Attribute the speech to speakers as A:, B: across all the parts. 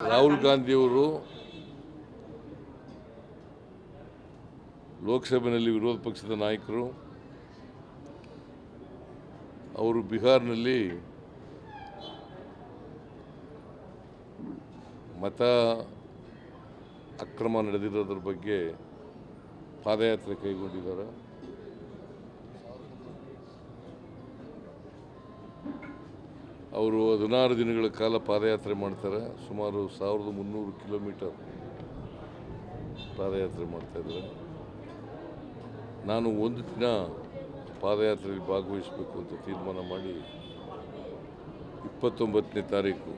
A: ರಾಹುಲ್ ಗಾಂಧಿಯವರು ಲೋಕಸಭೆಯಲ್ಲಿ ವಿರೋಧ ಪಕ್ಷದ ನಾಯಕರು ಅವರು ಬಿಹಾರ್ನಲ್ಲಿ ಮತ ಅಕ್ರಮ ನಡೆದಿರೋದ್ರ ಬಗ್ಗೆ ಪಾದಯಾತ್ರೆ ಕೈಗೊಂಡಿದ್ದಾರೆ. ಅವರು ಹದಿನಾರು ದಿನಗಳ ಕಾಲ ಪಾದಯಾತ್ರೆ ಮಾಡ್ತಾರೆ. ಸುಮಾರು ಸಾವಿರದ ಮುನ್ನೂರು ಕಿಲೋಮೀಟರ್ ಪಾದಯಾತ್ರೆ ಮಾಡ್ತಾಯಿದ್ದಾರೆ ನಾನು ಒಂದು ದಿನ ಪಾದಯಾತ್ರೆಯಲ್ಲಿ ಭಾಗವಹಿಸಬೇಕು ಅಂತ ತೀರ್ಮಾನ ಮಾಡಿ ಇಪ್ಪತ್ತೊಂಬತ್ತನೇ ತಾರೀಕು,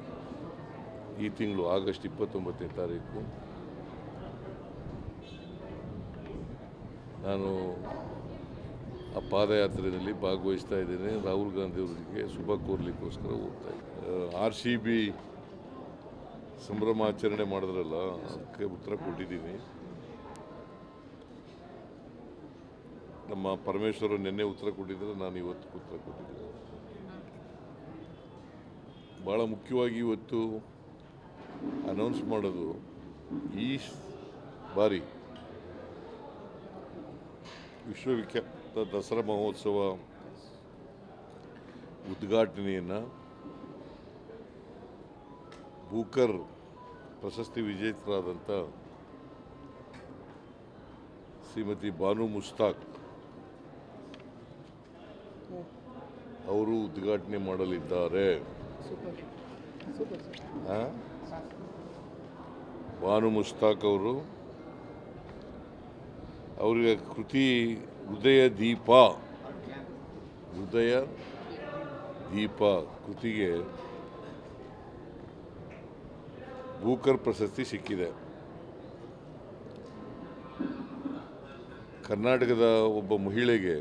A: ಈ ತಿಂಗಳು ಆಗಸ್ಟ್ ಇಪ್ಪತ್ತೊಂಬತ್ತನೇ ತಾರೀಕು, ನಾನು ಆ ಪಾದಯಾತ್ರೆಯಲ್ಲಿ ಭಾಗವಹಿಸ್ತಾ ಇದ್ದೇನೆ. ರಾಹುಲ್ ಗಾಂಧಿ ಅವರಿಗೆ ಶುಭ ಕೋರ್ಲಿಕ್ಕೋಸ್ಕರ ಹೋಗ್ತಾ ಇದ್ದೀನಿ. ಆರ್ ಸಿ ಬಿ ಸಂಭ್ರಮಾಚರಣೆ ಮಾಡಿದ್ರಲ್ಲ, ಅದಕ್ಕೆ ಉತ್ತರ ಕೊಟ್ಟಿದ್ದೀನಿ. ನಮ್ಮ ಪರಮೇಶ್ವರ ನಿನ್ನೆ ಉತ್ತರ ಕೊಟ್ಟಿದ್ದರೆ, ನಾನು ಇವತ್ತು ಉತ್ತರ ಕೊಟ್ಟಿದ್ದೀನಿ. ಭಾಳ ಮುಖ್ಯವಾಗಿ ಇವತ್ತು ಅನೌನ್ಸ್ ಮಾಡೋದು ಈ ಬಾರಿ ವಿಶ್ವವಿಖ್ಯಾತ ದಸರಾ ಮಹೋತ್ಸವ ಉದ್ಘಾಟನೆಯನ್ನು ಬೂಕರ್ ಪ್ರಶಸ್ತಿ ವಿಜೇತರಾದಂಥ ಶ್ರೀಮತಿ ಬಾನು ಮುಸ್ತಾಕ್ ಅವರು ಉದ್ಘಾಟನೆ ಮಾಡಲಿದ್ದಾರೆ? ಬಾನು ಮುಸ್ತಾಕ್ ಅವರು ಅವರಿಗೆ ಕೃತಿ ಹೃದಯ ದೀಪ. ಹೃದಯ ದೀಪ ಕೃತಿಗೆ ಬೂಕರ್ ಪ್ರಶಸ್ತಿ ಸಿಕ್ಕಿದೆ. ಕರ್ನಾಟಕದ ಒಬ್ಬ ಮಹಿಳೆಗೆ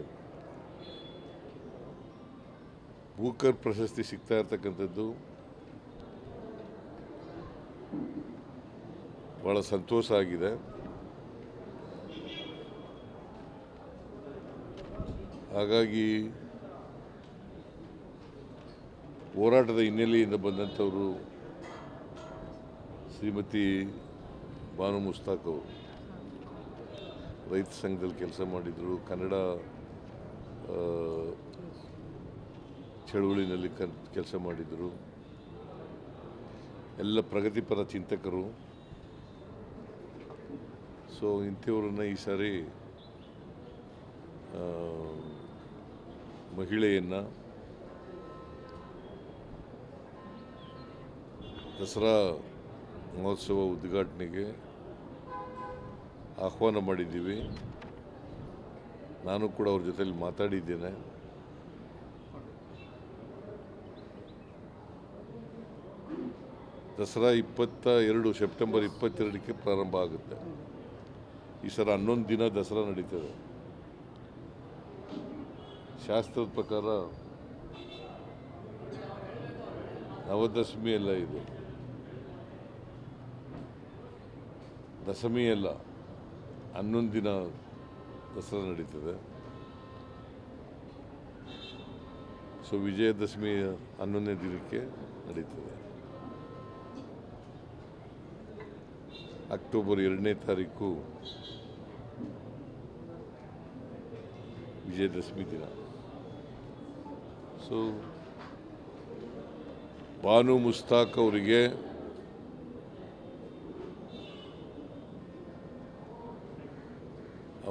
A: ಬೂಕರ್ ಪ್ರಶಸ್ತಿ ಸಿಗ್ತಾ ಇರ್ತಕ್ಕಂಥದ್ದು ಭಾಳ ಸಂತೋಷ ಆಗಿದೆ. ಹಾಗಾಗಿ ಹೋರಾಟದ ಹಿನ್ನೆಲೆಯಿಂದ ಬಂದಂಥವರು ಶ್ರೀಮತಿ ಬಾನು ಮುಸ್ತಾಕ್ ಅವರು. ರೈತ ಸಂಘದಲ್ಲಿ ಕೆಲಸ ಮಾಡಿದರು. ಕನ್ನಡ ಚಳುವಳಿನಲ್ಲಿ ಕೆಲಸ ಮಾಡಿದರು. ಎಲ್ಲ ಪ್ರಗತಿಪರ ಚಿಂತಕರು. ಸೊ ಇಂಥವ್ರನ್ನ ಈ ಸಾರಿ ಮಹಿಳೆಯನ್ನು ದಸರಾ ಮಹೋತ್ಸವ ಉದ್ಘಾಟನೆಗೆ ಆಹ್ವಾನ ಮಾಡಿದ್ದೀವಿ. ನಾನು ಕೂಡ ಅವ್ರ ಜೊತೆಲಿ ಮಾತಾಡಿದ್ದೇನೆ. ದಸರಾ ಇಪ್ಪತ್ತ ಎರಡು, ಸೆಪ್ಟೆಂಬರ್ ಇಪ್ಪತ್ತೆರಡಕ್ಕೆ ಪ್ರಾರಂಭ ಆಗುತ್ತೆ. ಈ ಸಲ ಹನ್ನೊಂದು ದಿನ ದಸರಾ ನಡೀತದೆ. ಶಾಸ್ತ್ರದ ಪ್ರಕಾರ ನವದಶಮಿ ಎಲ್ಲ ಇದು. ದಶಮಿ ಅಲ್ಲ ಹನ್ನೊಂದು ದಿನ ದಸರಾ ನಡೀತದೆ. ಸೊ ವಿಜಯದಶಮಿ ಹನ್ನೊಂದನೇ ದಿನಕ್ಕೆ ನಡೀತದೆ. ಅಕ್ಟೋಬರ್ ಎರಡನೇ ತಾರೀಕು ವಿಜಯದಶಮಿ ದಿನ. ಸೊ ಬಾನು ಮುಸ್ತಾಕ್ ಅವರಿಗೆ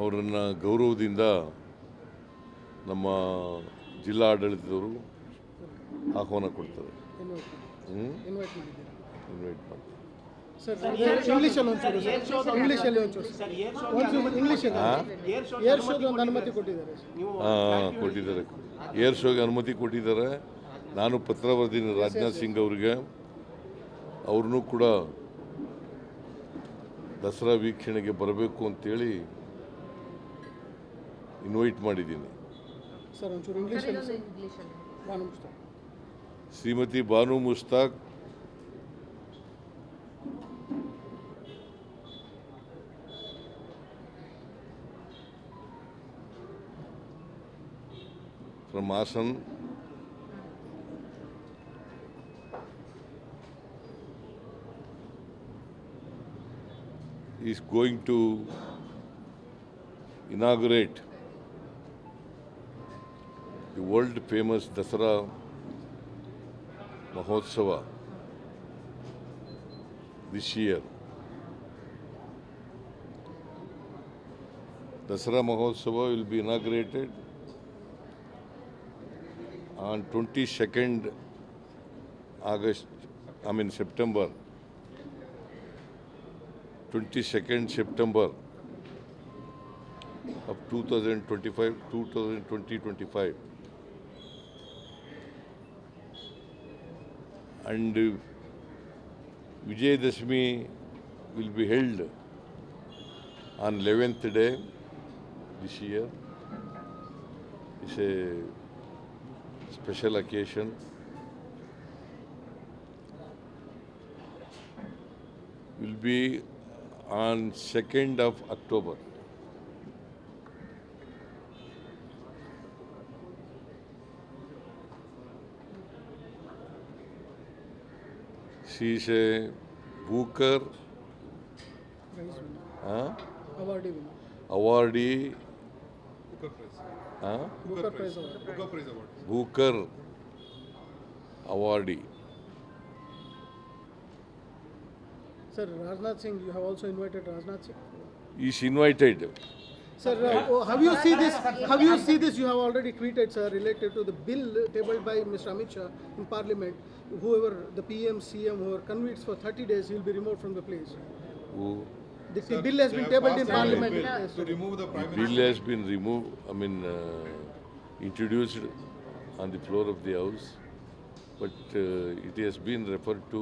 A: ಅವರನ್ನು ಗೌರವದಿಂದ ನಮ್ಮ ಜಿಲ್ಲಾ ಆಡಳಿತದವರು ಆಹ್ವಾನ ಕೊಡ್ತಾರೆ.
B: ಇನ್ವೈಟ್
A: ಮಾಡ್ತಾರೆ.
B: ಸರ್ ಇಂಗ್ಲೀಷಲ್ಲಿ ಒಂಚೂರು ಸರ್ ಇಂಗ್ಲೀಷಲ್ಲಿ ಒಂಚೂರು ಒಂಚೂರು ಇಂಗ್ಲೀಷಲ್ಲಿ ಏರ್ ಶೋಗೆ ಒಂದು ಅನುಮತಿ ಕೊಟ್ಟಿದ್ದಾರೆ ಸರ್.
A: ಹಾಂ ಕೊಟ್ಟಿದ್ದಾರೆ. ಏರ್ ಶೋಗೆ ಅನುಮತಿ ಕೊಟ್ಟಿದ್ದಾರೆ. ನಾನು ಪತ್ರ ಬರೆದಿನಿ ರಾಜನಾಥ್ ಸಿಂಗ್ ಅವರಿಗೆ. ಅವ್ರನ್ನೂ ಕೂಡ ದಸರಾ ವೀಕ್ಷಣೆಗೆ ಬರಬೇಕು ಅಂತೇಳಿ ಇನ್ವೈಟ್ ಮಾಡಿದ್ದೀನಿ. Shrimati Banu Mushtaq Asan is going to inaugurate the world famous Dasara Mahotsava this year. Dasara Mahotsava will be inaugurated on 22nd August, I mean September, 22nd September of 2025, 2020-25. And uh, Vijayadashmi will be held on 11th day this year. It's a special occasion. will be on 2nd of October. She is a Booker,
B: Prize.
A: Huh?
B: awardee,
A: awardee Booker Prize. Huh?
B: Booker, Booker Prize. Prize Award.
A: Booker Prize Award. Booker awardee.
B: Sir, Rajnath Singh, you have also invited Rajnath Singh.
A: He's invited.
B: Sir, uh, oh, have you see this? Have you see this? You have already tweeted, sir, related to the bill tabled by Mr. Amit Shah in Parliament. Whoever the PM, CM, whoever convicts for 30 days, he'll be removed from the place.
A: Who?
B: The, the bill has been tabled in Parliament. Yes,
C: To
B: sir.
C: remove the prime
A: bill has been removed, I mean, uh, introduced on the floor of the House, but uh, it has been referred to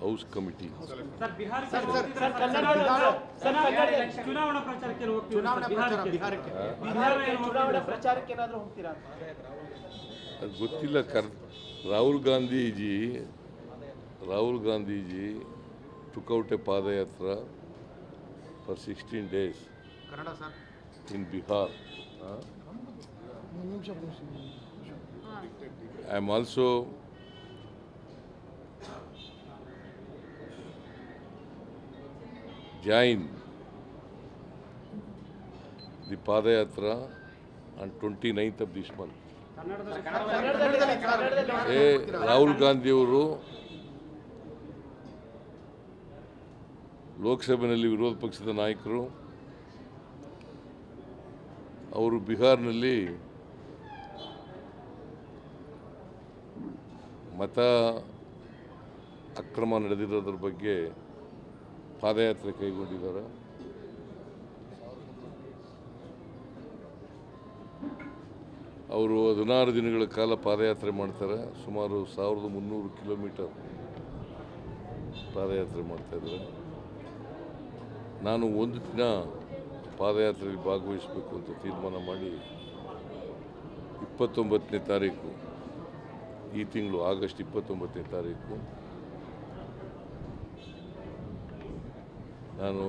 A: House Committee.
D: Sir ಬಿಹಾರಕ್ಕೆ ಹೋಗ್ತೀರಾ sir? Bihar election- ಚುನಾವಣಾ ಪ್ರಚಾರಕ್ಕೆ ಏನು ಹೋಗ್ತೀರಾ sir? ಬಿಹಾರಕ್ಕೆ Bihar ಏನು ಹೋಗ್ತೀರಾ sir?
E: ಪ್ರಚಾರಕ್ಕೆ ಏನಾದರೂ ಹೋಗ್ತೀರಾ
A: ಅದು ಗೊತ್ತಿಲ್ಲ ಕರ್ Rahul Gandhiji Rahul Gandhiji took out a ಪಾದಯಾತ್ರ for 16 days
E: Kannada sir
A: in Bihar. I am also join the Padayatra on 29th of this month. ಏ ರಾಹುಲ್ ಗಾಂಧಿಯವರು ಲೋಕಸಭೆಯಲ್ಲಿ ವಿರೋಧ ಪಕ್ಷದ ನಾಯಕರು, ಅವರು ಬಿಹಾರ್ನಲ್ಲಿ ಮತ ಅಕ್ರಮ ನಡೆದಿರೋದ್ರ ಬಗ್ಗೆ ಪಾದಯಾತ್ರೆ ಕೈಗೊಂಡಿದ್ದಾರೆ. ಅವರು ಹದಿನಾರು ದಿನಗಳ ಕಾಲ ಪಾದಯಾತ್ರೆ ಮಾಡ್ತಾರೆ. ಸುಮಾರು ಸಾವಿರದ ಮುನ್ನೂರು ಕಿಲೋಮೀಟರ್ ಪಾದಯಾತ್ರೆ ಮಾಡ್ತಾಯಿದ್ದಾರೆ ನಾನು ಒಂದು ದಿನ ಪಾದಯಾತ್ರೆಯಲ್ಲಿ ಭಾಗವಹಿಸಬೇಕು ಅಂತ ತೀರ್ಮಾನ ಮಾಡಿ ಇಪ್ಪತ್ತೊಂಬತ್ತನೇ ತಾರೀಕು, ಈ ತಿಂಗಳು ಆಗಸ್ಟ್ ಇಪ್ಪತ್ತೊಂಬತ್ತನೇ ತಾರೀಕು, ನಾನು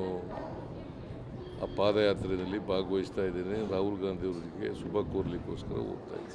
A: ಆ ಪಾದಯಾತ್ರೆಯಲ್ಲಿ ಭಾಗವಹಿಸ್ತಾ ಇದ್ದೇನೆ. ರಾಹುಲ್ ಗಾಂಧಿ ಅವರಿಗೆ ಶುಭ ಕೋರ್ಲಿಕ್ಕೋಸ್ಕರ ಹೋಗ್ತಾ ಇದ್ದೀನಿ.